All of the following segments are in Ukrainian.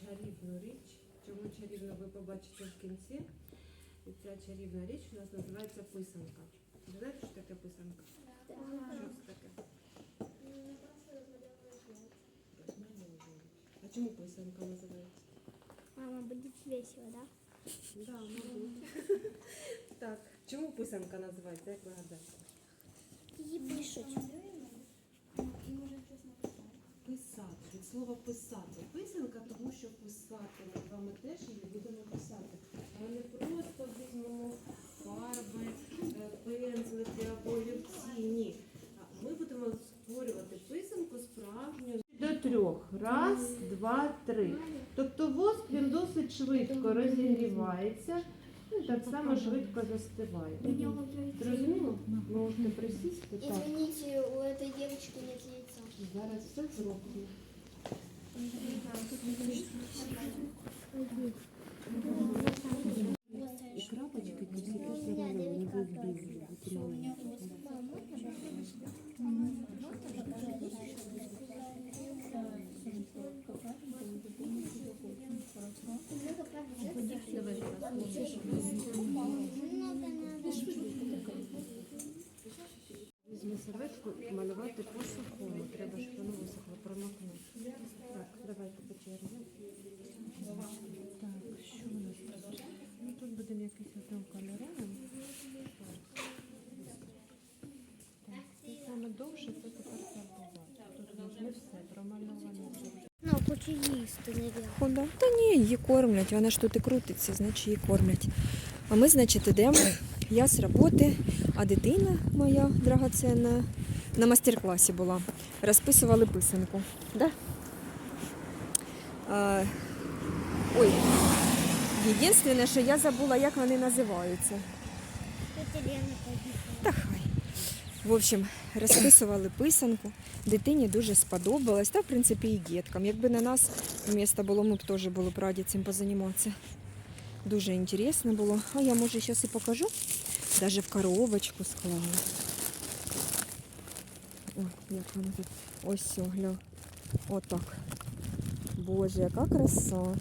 чарівну річ. Чому чарівну ви побачите в кінці. І ця чарівна річ у нас називається писанка. Ви знаєте, що таке писанка? Що це таке? А чому писанка називається? Мама, будет весело, да? Да, мабуть. Так, чому писанка називається, як ви гадаєте? Її пишуть. Писати, від слова писати. Писанка, тому теж її будемо писати. Ми не просто візьмемо фарби, е, пензлики або олівці. Ні. Ми будемо створювати писанку справжню. До трьох. Раз, два, три. Тобто воск він досить швидко розігрівається і так само швидко застиває. Зрозуміло? Можете присісти. Так. Извините, у этой девочки нет яйца. Зараз все зроблено. І крапочки тільки замальовані, ви вбігли. Візьми серветку і малювати по сухому. Треба, щоб воно висохло, промокнути. Так, давайте по черзі. Так, що у нас тут? Ну тут будемо якийсь кольором. Так. Так, це саме довше, це тепер фарбувати. Тут не все промальовано. Ну, хочу їсти. Хода? Та ні, її кормлять, вона ж тут і крутиться, значить її кормлять. А ми, значить, йдемо. Я з роботи, а дитина моя драгоценна на мастер-класі була. Розписували писанку. Да? А, ой, єдине, що я забула, як вони називаються. Та хай. В общем, розписували писанку. Дитині дуже сподобалось, та в принципі і діткам. Якби на нас місто було, ми б теж було б раді цим позаніматися. Дуже інтересно було. А я може зараз і покажу. Даже в коробочку склала. Ой, як воно тут. Ось все, гля. Отак. Боже, яка краса.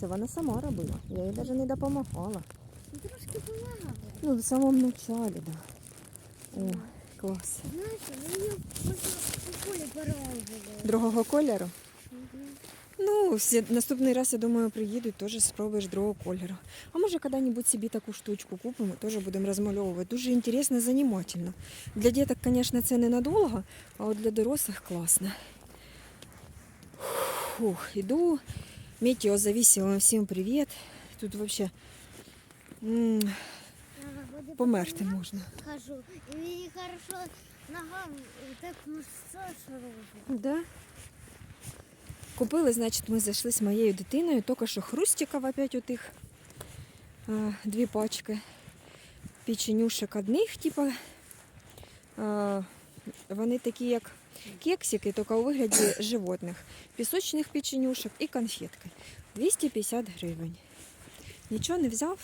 Це вона сама робила. Я їй навіть не допомагала. Ну, Трошки помагала. Ну, в самому начале, да. О, клас. Знаєте, ми її просто у. Другого кольору? Ну, всі, наступний раз, я думаю, приїдуть, теж спробуєш другого кольору. А може, коли-небудь собі таку штучку купимо, теж будемо розмальовувати. Дуже інтересно, занимательно. Для діток, звісно, це ненадовго, а от для дорослих класно. Фух, іду. Метеозависимым всім привіт. Тут взагалі м, померти можна. Хожу. І мені хорошо ногам так массаж. Да. Купили, значить, ми зайшли з моєю дитиною, тільки що хрустиків опять отих а, дві пачки печенюшек одних, типа, а, вони такі, як кексики, тільки у вигляді животних. Пісочних печенюшек і конфетки. 250 гривень. Нічого не взяв,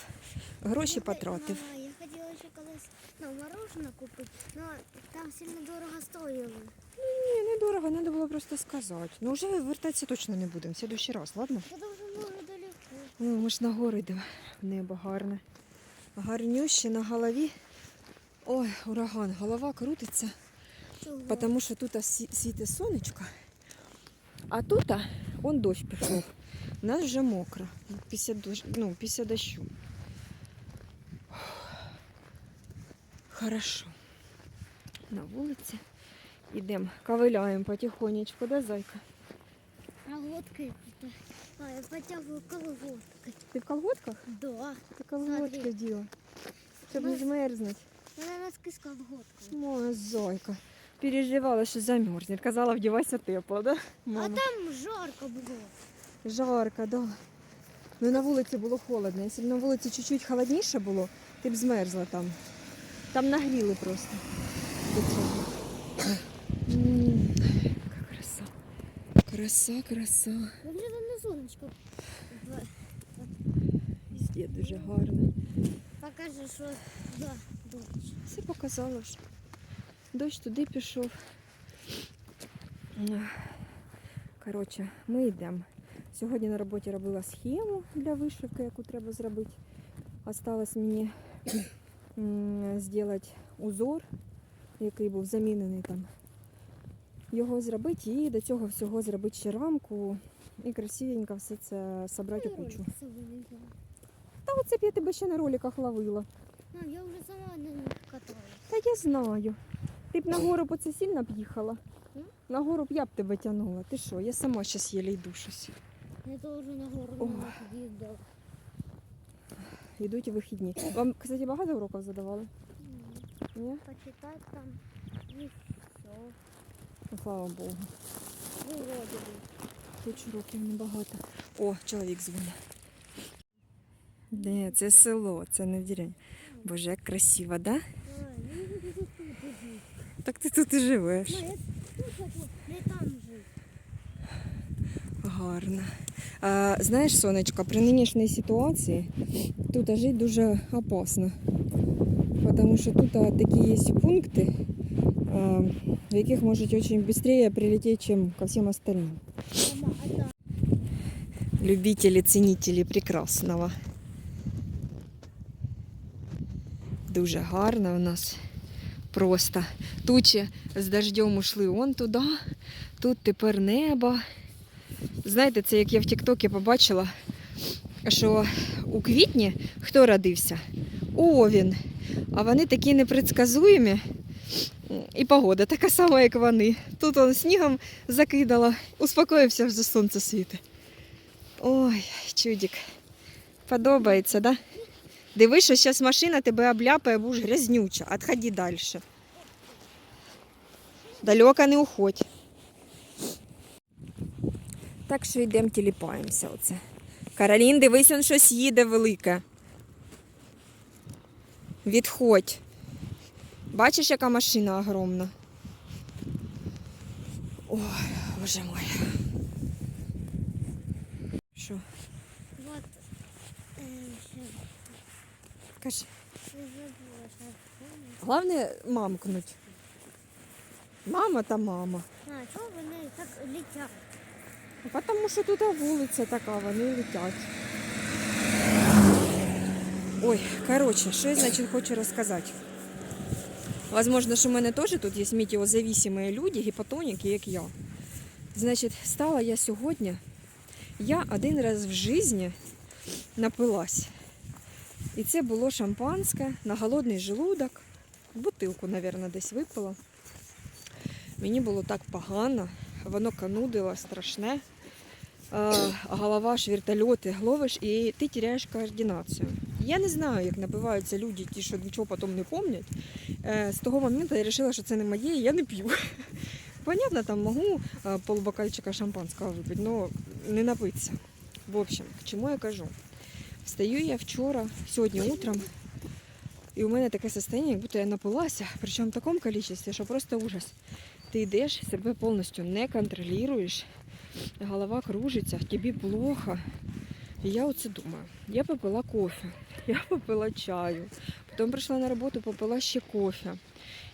гроші потратив. Я хотіла ще колись ну, мороженое купити, але там сильно дорого стоїло. Ні, недорого, треба було просто сказати. Ну вже вертатися точно не будемо. В следующий раз, ладно? О, ми ж на гору йдемо. Небо гарне. Гарнюще на голові. Ой, ураган, голова крутиться, Чого? тому що тут світить сонечко, а тут он дощ пішов. У нас вже мокро. Після, дощ, ну, після дощу. Хорошо. На вулиці. Йдемо, ковиляємо потихонечку, да, зайка? А я потягую колготки. Ти в колготках? Да. Ти колготки діла. Щоб не Нас- змерзнути. Вона носки з колготками. Моя зойка. Переживала, що замерзне. Казала, вдівайся тепло, да? А там жарко було. Жарко, да. Ну на вулиці було холодно. Якщо б на вулиці чуть-чуть холодніше було, ти б змерзла там. Там нагріли просто. Яка краса. Краса, краса. Вже там на сонечко. Везде дуже гарно. Покажи, що да. Все показала вже. Дощ туди пішов. Коротше, ми йдемо. Сьогодні на роботі робила схему для вишивки, яку треба зробити. Осталось мені зробити узор, який був замінений там. Його зробити і до цього всього зробити ще рамку і красивенько все це зібрати у кучу. Та оце б я тебе ще на роликах ловила. Ну, я вже сама них каталась. Та я знаю. Ти б на гору по це сильно б їхала. На гору б я б тебе тягнула. Ти що? Я сама зараз єле йду щось. Я теж на гору не їздила. Йдуть вихідні. Вам, кстати, багато уроків задавали? Ні? Почитати там і все. Ну, слава Богу. Вроде. Хоч уроків небагато. О, чоловік дзвонить. Де, це село, це не деревня. Боже, як красиво, да? Так ти тут і живеш. Ну, я тут хочу, не там жити. Гарно. А, знаєш, сонечко, при нинішній ситуації тут жити дуже опасно. Тому що тут а, такі є пункти, а, в яких можуть дуже швидше прилетіти, ніж ко всім остальным. Мама, а там? Любители, ценители прекрасного. Дуже гарно у нас. Просто тучі з дождем ушли он туди, тут тепер небо. Знаєте, це як я в Тіктокі побачила, що у квітні хто родився? Овін. А вони такі непредсказуємі. І погода така сама, як вони. Тут он снігом закидала, успокоївся вже сонце світить. Ой, чудик. Подобається, да? Дивись, що зараз машина тебе обляпає, будеш грязнюча. Отходи далі. Далеко не уходь. Так що йдемо тіліпаємося оце. Каролін, дивись, он щось їде велике. Відходь. Бачиш, яка машина огромна? Ой, боже мой. Що? Вот. Кажи. Головне мамкнуть. Мама та мама. А, чого вони так летять? Тому що тут вулиця така, вони летять. Ой, коротше, що я значить хочу розказати. Возможно, що в мене теж тут є метеозависимі люди, гіпотоніки, як я. Значить, стала я сьогодні, я один раз в житті напилась. І це було шампанське на голодний желудок. Бутилку, мабуть, десь випила. Мені було так погано, воно канудило страшне. Голова ж вертольоти ловиш і ти теряєш координацію. Я не знаю, як набиваються люди, ті, що нічого потім не пам'ятають. Е, З того моменту я вирішила, що це не моє, і я не п'ю. Понятно, там можу е, полбокальчика шампанського випити, але не напитися. В общем, к чому я кажу? Встаю я вчора, сьогодні утром, і у мене таке состояние, як будто я напилася, причому в такому кількості, що просто ужас. Ти йдеш, себе повністю не контролюєш, голова кружиться, тобі плохо. І я оце думаю. Я попила кофе, я попила чаю, потім прийшла на роботу, попила ще кофе.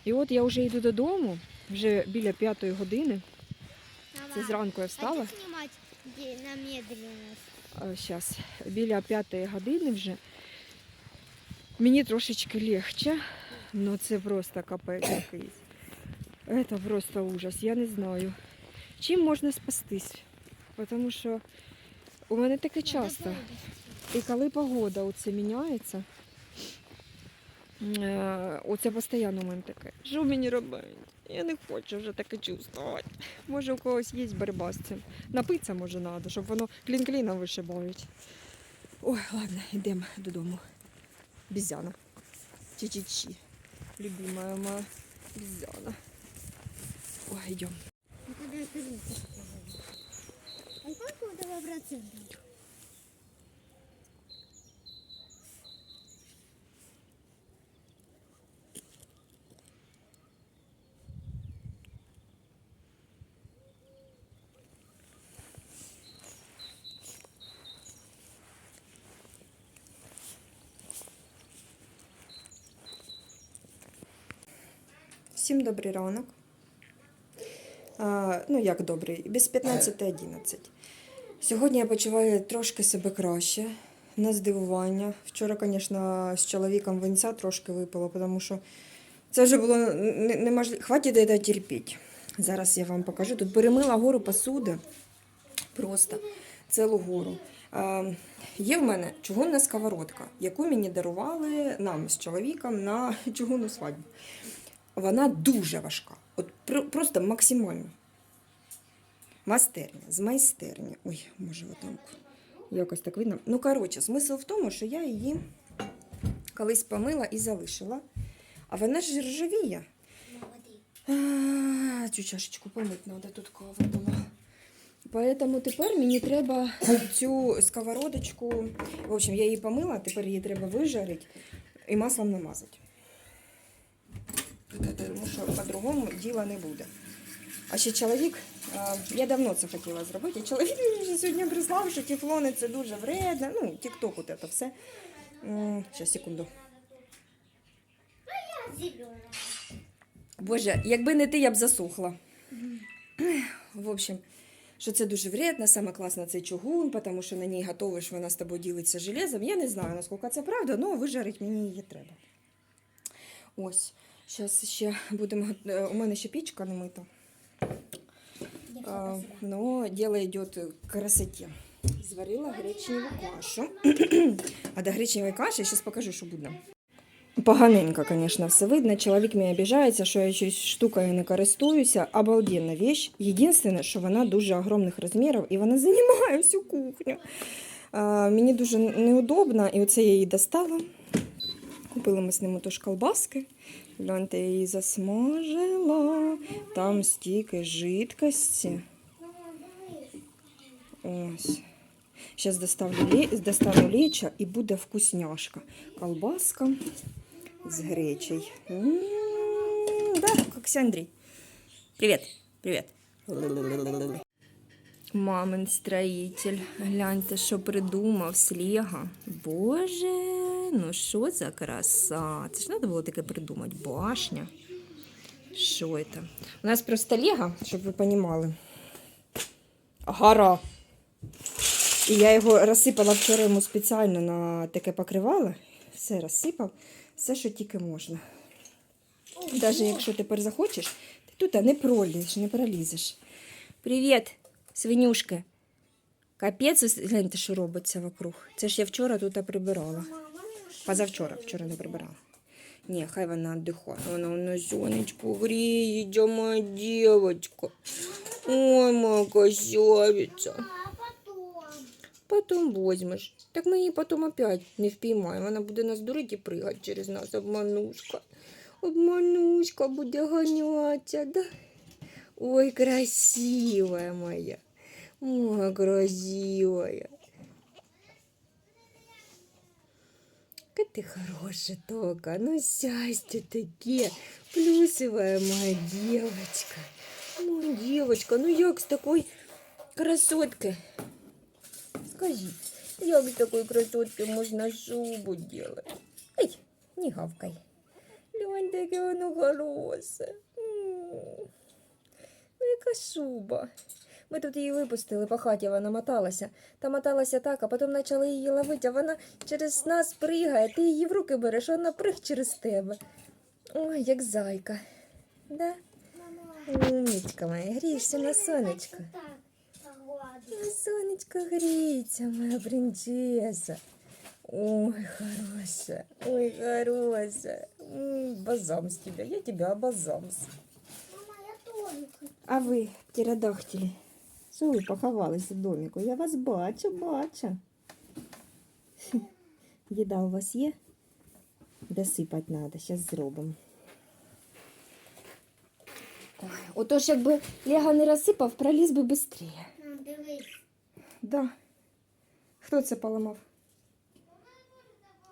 І от я вже йду додому, вже біля п'ятої години. Це зранку я встала. А знімати де- на медленность? Зараз біля п'ятої години вже. Мені трошечки легче, але це просто капець якийсь. Це просто ужас. Я не знаю, чим можна спастись. Тому що у мене таке часто. І коли погода оце міняється, е, оце постійно у мене таке. Що мені робити? Я не хочу вже таке чувствувати. Може, у когось є боротьба з цим. Напитися може треба, щоб воно клін-кліном вишибають. Ой, ладно, йдемо додому. Бізяна. Чи-чи-чи. Любимая моя бізяна. Ой, йдемо. Ну. А сколько у тебя Всім добрий ранок. А, ну, як добрий, без 15.11. Сьогодні я почуваю трошки себе краще, на здивування. Вчора, звісно, з чоловіком винця трошки випало, тому що це вже було не- неможливо. Хватить це терпіти. Зараз я вам покажу. Тут перемила гору посуди. Просто цілу гору. А, є в мене чугунна сковородка, яку мені дарували нам з чоловіком на чугунну свадьбу. Вона дуже важка. От пр- просто максимально. Майстерня, з майстерні. Ой, може, отам якось так видно. Ну, коротше, смисл в тому, що я її колись помила і залишила. А вона ж ржавіє. А, Цю чашечку помити треба, тут кава була. Поэтому тепер мені треба цю сковородочку. В общем, я її помила, тепер її треба вижарити і маслом намазати. Тому що по-другому діла не буде. А ще чоловік, я давно це хотіла зробити, а чоловік мені вже сьогодні прислав, що тефлони це дуже вредно. Ну, тік-ток от це все. Зараз, секунду. Боже, якби не ти, я б засохла. В общем, що це дуже вредно, саме класно це чугун, тому що на ній готовиш, вона з тобою ділиться железом. Я не знаю, наскільки це правда, але вижарити мені її треба. Ось, зараз ще будемо. е, У мене ще пічка не мита. А, но дело идет к красоте. Зварила гречневу кашу. а до гречневої каші зараз покажу, що буде. Поганенько, звісно, все видно. Чоловік мені обіжається, що я щось штукою не користуюся. Обалденна вещь. Єдине, що вона дуже огромних розмірів і вона займає всю кухню. А, мені дуже неудобно, і оце я її достала. Купили ми з ним тож колбаски. Гляньте, я її засмажила. Там стільки жидкості. Ось. Зараз доставлю, достану леча і буде вкусняшка. Колбаска з гречей. М, Да, как Андрій. Привіт. Привіт. Мамин строїтель. Гляньте, що придумав Лего. Боже, ну що за краса. Це ж треба було таке придумати. Башня. Що це? У нас просто Лего, щоб ви розуміли. Гора. І я його розсипала вчора йому спеціально на таке покривало. Все розсипав, все, що тільки можна. Навіть якщо тепер захочеш, ти тут не пролізеш, не пролізеш. Привіт, свинюшка. Капець, гляньте, що робиться вокруг. Це ж я вчора тут прибирала. Позавчора, вчора не прибирала. Ні, хай вона віддихає. Вона на сонечку гріє, моя дівчинка. Ой, моя потом? Потом возьмеш. Так ми її потім опять не впіймаємо. Вона буде нас дурити і пригати через нас, обманушка. Обманушка буде ганятися, да? Ой, красивая моя. Моя красивая. Какая ты хорошая, Тока. Ну, счастье таке. Плюсовая моя девочка. Моя девочка, ну як з такой красоткой? Скажи, як з такої красотки можна шубу делать? Ай, не гавкай. Льонь, таке воно хороше. М. Ну, яка шуба. Ми тут її випустили по хаті, вона моталася. Та моталася так, а потім почали її ловити, а вона через нас пригає. Ти її в руки береш, а вона приг через тебе. Ой, як зайка. Да? Умничка моя, грієшся на сонечко. Ну, Сонечко греется, моя принцесса. Ой, хорошая, ой, хорошая. М, Базамс тебя, я тебя обазамс. Мама, я тоже. А ви, птеродактилі, що ви поховалися в домику? Я вас бачу, бачу. Їда у вас є? Досипати треба, зараз зробимо. Ой, Отож, якби Лего не розсипав, проліз би швидше. Дивись. Да. Хто це поламав?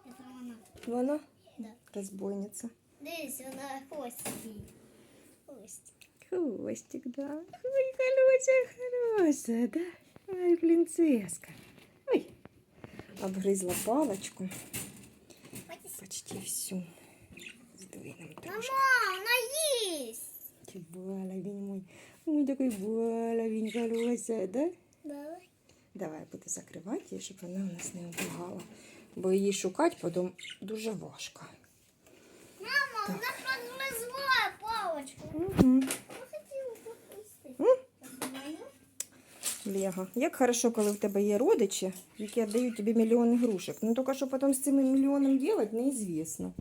Вона. Вона? Да. Розбойниця. Дивись, вона хвостик. Хвостик. Хвостик, да. Ой, хорошая, хорошая, да? Ой, принцесска. Ой. Обгрызла палочку. Почти всю. Мама, вона їсть. Ты баловень мой. Ой, такой баловень хорошая, да? Давай. Давай буду закривати її, щоб вона у нас не убігала. Бо її шукати потім дуже важко. Мама, Так. вона подмезла палочку. Угу. Я хотіла попустити. Знаю. Лего. Як хорошо, коли в тебе є родичі, які віддають тобі мільйон ігрушок. Ну тільки що потім з цим мільйоном робити, неізвісно.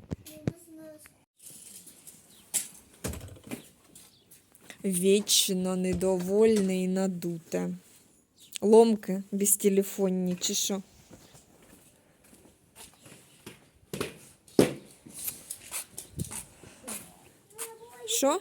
Вічно недовольне і надуте. Ломки безтелефонні чи що? Що?